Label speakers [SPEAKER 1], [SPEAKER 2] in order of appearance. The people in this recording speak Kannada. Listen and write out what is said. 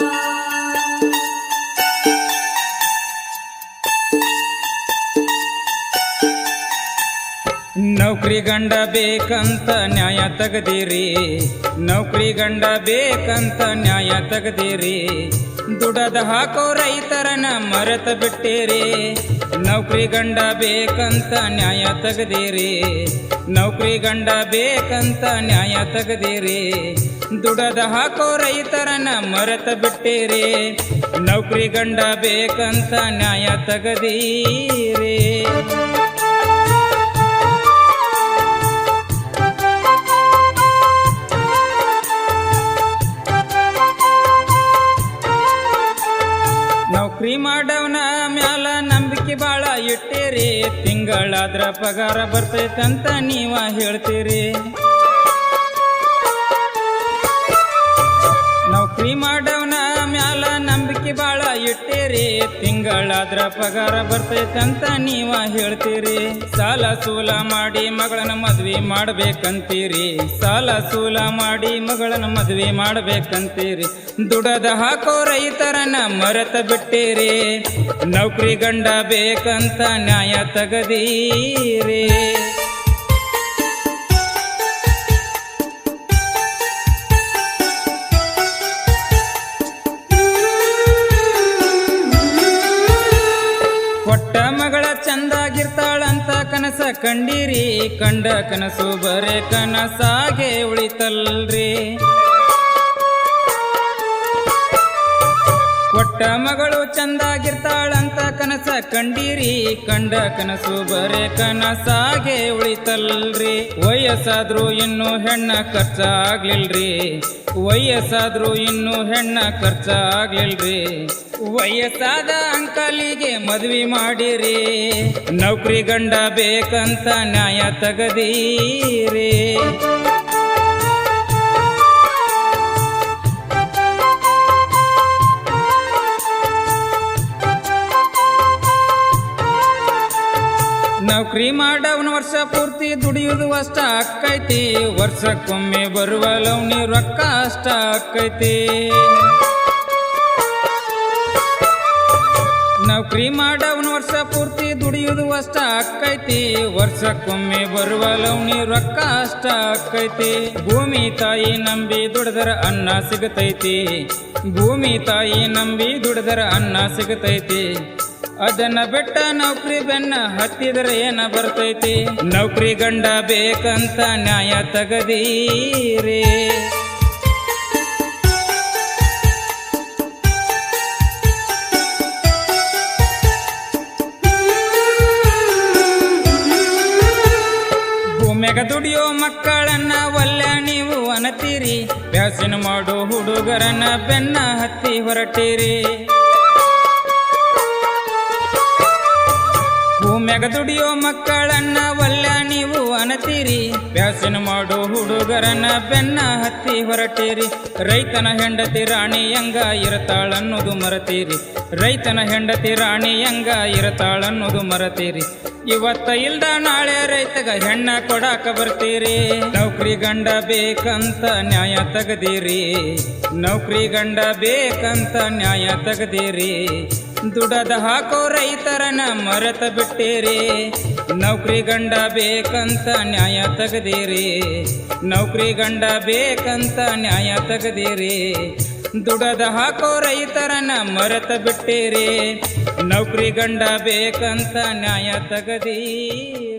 [SPEAKER 1] love. ನೌಕರಿ ಗಂಡ ಬೇಕಂತ ನ್ಯಾಯ ತೆಗೆದಿರಿ. ನೌಕರಿ ಗಂಡ ಬೇಕಂತ ನ್ಯಾಯ ತೆಗೆದಿರಿ. ದುಡದ ಹಾಕೋ ರೈತರನ ಮರೆತ ಬಿಟ್ಟಿರಿ. ನೌಕರಿ ಗಂಡ ಬೇಕಂತ ನ್ಯಾಯ ತೆಗೆದಿರಿ. ನೌಕರಿ ಗಂಡ ಬೇಕಂತ ನ್ಯಾಯ ತೆಗೆದಿರಿ. ದುಡದ ಹಾಕೋ ರೈತರನ ಮರೆತ ಬಿಟ್ಟಿರಿ. ನೌಕರಿ ಗಂಡ ಬೇಕಂತ ನ್ಯಾಯ ತೆಗದೀರಿ. ನೌಕರಿ ಮಾಡವನ ಮ್ಯಾಲ ನಂಬಿಕೆ ಬಾಳ ಇಟ್ಟಿರಿ. ತಿಂಗಳಾದ್ರ ಪಗಾರ ಬರ್ತೈತಂತ ನೀವ ಹೇಳ್ತೀರಿ. ನೌಕರಿ ಮಾಡವನ ಮ್ಯಾಲ ನಂಬಿಕೆ ಬಾಳ ಇಟ್ಟಿರಿ. ತಿಂಗಳಾದ್ರ ಪಗಾರ ಬರ್ತೈತಂತ ನೀವ ಹೇಳ್ತೀರಿ. ಸಾಲ ಸೂಲ ಮಾಡಿ ಮಗಳನ್ನ ಮದ್ವಿ ಮಾಡ್ಬೇಕಂತೀರಿ. ಸಾಲ ಸೂಲ ಮಾಡಿ ಮಗಳನ್ನ ಮದ್ವಿ ಮಾಡ್ಬೇಕಂತೀರಿ. ದುಡದ ಹಾಕೋ ರೈತರನ್ನ ಮರೆತ ಬಿಟ್ಟಿರಿ. ನೌಕರಿ ಗಂಡ ಬೇಕಂತ ನ್ಯಾಯ ತಗದೀರಿ. ಕೊಟ್ಟ ಮಗಳ ಚಂದಾಗಿರ್ತಾಳಂತ ಕನಸ ಕಂಡಿರಿ ಕಂಡ ಕನಸು ಬರೇ ಕನಸಾಗೆ ಉಳಿತಲ್ರಿ. ಕೊಟ್ಟ ಮಗಳು ಚಂದಾಗಿರ್ತಾಳಂತ ಕನಸ ಕಂಡೀರಿ, ಕಂಡ ಕನಸು ಬರೇ ಕನಸಾಗೆ ಉಳಿತಲ್ರಿ. ವಯಸ್ಸಾದ್ರೂ ಇನ್ನು ಹೆಣ್ಣ ಖರ್ಚಾಗ್ಲಿಲ್ರಿ. ವಯಸ್ಸಾದ್ರೂ ಇನ್ನು ಹೆಣ್ಣ ಖರ್ಚಾಗ್ಲಿಲ್ರಿ. ವಯಸ್ಸಾದ ಅಂಕಲಿಗೆ ಮದ್ವಿ ಮಾಡಿರಿ. ನೌಕರಿ ಗಂಡ ಬೇಕಂತ ನ್ಯಾಯ ತಗದೀರಿ. ನೌಕರಿ ಮಾಡವನ ವರ್ಷ ಪೂರ್ತಿ ದುಡಿಯುವುದು ಅಷ್ಟ ಅಕ್ಕೈತಿ ವರ್ಷಕ್ಕೊಮ್ಮೆ ಬರುವ ಲೌನಿ ರೊಕ್ಕ ಅಷ್ಟ ಅಕ್ಕೈತಿ ನೌಕರಿ ಮಾಡವನ ವರ್ಷ ಪೂರ್ತಿ ದುಡಿಯುವುದು ಅಷ್ಟ ಅಕ್ಕೈತಿ ವರ್ಷಕ್ಕೊಮ್ಮೆ ಬರುವ ಲೌನಿ ರೊಕ್ಕ ಅಷ್ಟ ಅಕ್ಕೈತಿ ಭೂಮಿ ತಾಯಿ ನಂಬಿ ದುಡದರ ಅನ್ನ ಸಿಗತೈತಿ. ಭೂಮಿ ತಾಯಿ ನಂಬಿ ದುಡದರ ಅನ್ನ ಸಿಗತೈತಿ. ಅದನ್ನ ಬಿಟ್ಟ ನೌಕರಿ ಬೆನ್ನ ಹತ್ತಿದ್ರೆ ಏನ ಬರ್ತೈತಿ? ನೌಕರಿ ಗಂಡ ಬೇಕಂತ ನ್ಯಾಯ ತಗದೀರಿ. ಭೂಮ್ಯಾಗ ದುಡಿಯೋ ಮಕ್ಕಳನ್ನ ಒಲ್ಲ ನೀವು ಅನತೀರಿ. ಬ್ಯಾಸಿನ ಮಾಡೋ ಹುಡುಗರನ್ನ ಬೆನ್ನ ಹತ್ತಿ ಹೊರಟಿರಿ. ಭೂಮ್ಯಾಗ ದುಡಿಯೋ ಮಕ್ಕಳನ್ನ ಒಲ್ಲ ನೀವು ಅನತೀರಿ. ಬ್ಯಾಸಿನ ಮಾಡೋ ಹುಡುಗರನ್ನ ಬೆನ್ನ ಹತ್ತಿ ಹೊರಟೀರಿ. ರೈತನ ಹೆಂಡತಿ ರಾಣಿ ಹೆಂಗ ಇರತಾಳನ್ನೋದು ಮರತೀರಿ. ರೈತನ ಹೆಂಡತಿ ರಾಣಿ ಹೆಂಗ ಇರತಾಳನ್ನೋದು ಮರತೀರಿ. ಇವತ್ತ ಇಲ್ದ ನಾಳೆ ರೈತಗ ಹೆಣ್ಣ ಕೊಡಾಕ ಬರ್ತೀರಿ. ನೌಕರಿ ಗಂಡ ಬೇಕಂತ ನ್ಯಾಯ ತೆಗದಿರಿ. ನೌಕರಿ ಗಂಡ ಬೇಕಂತ ನ್ಯಾಯ ತಗದೀರಿ. ದುಡದ ಹಾಕೋ ರೈತರನ ಮರೆತ ಬಿಟ್ಟೇರಿ. ನೌಕರಿ ಗಂಡ ಬೇಕಂತ ನ್ಯಾಯ ತೆಗದಿರಿ. ನೌಕರಿ ಗಂಡ ಬೇಕಂತ ನ್ಯಾಯ ತೆಗದಿರಿ. ದುಡದ ಹಾಕೋ ರೈತರನ ಮರೆತ ಬಿಟ್ಟೇರಿ. ನೌಕರಿ ಗಂಡ ಬೇಕಂತ ನ್ಯಾಯ ತಗದೀರಿ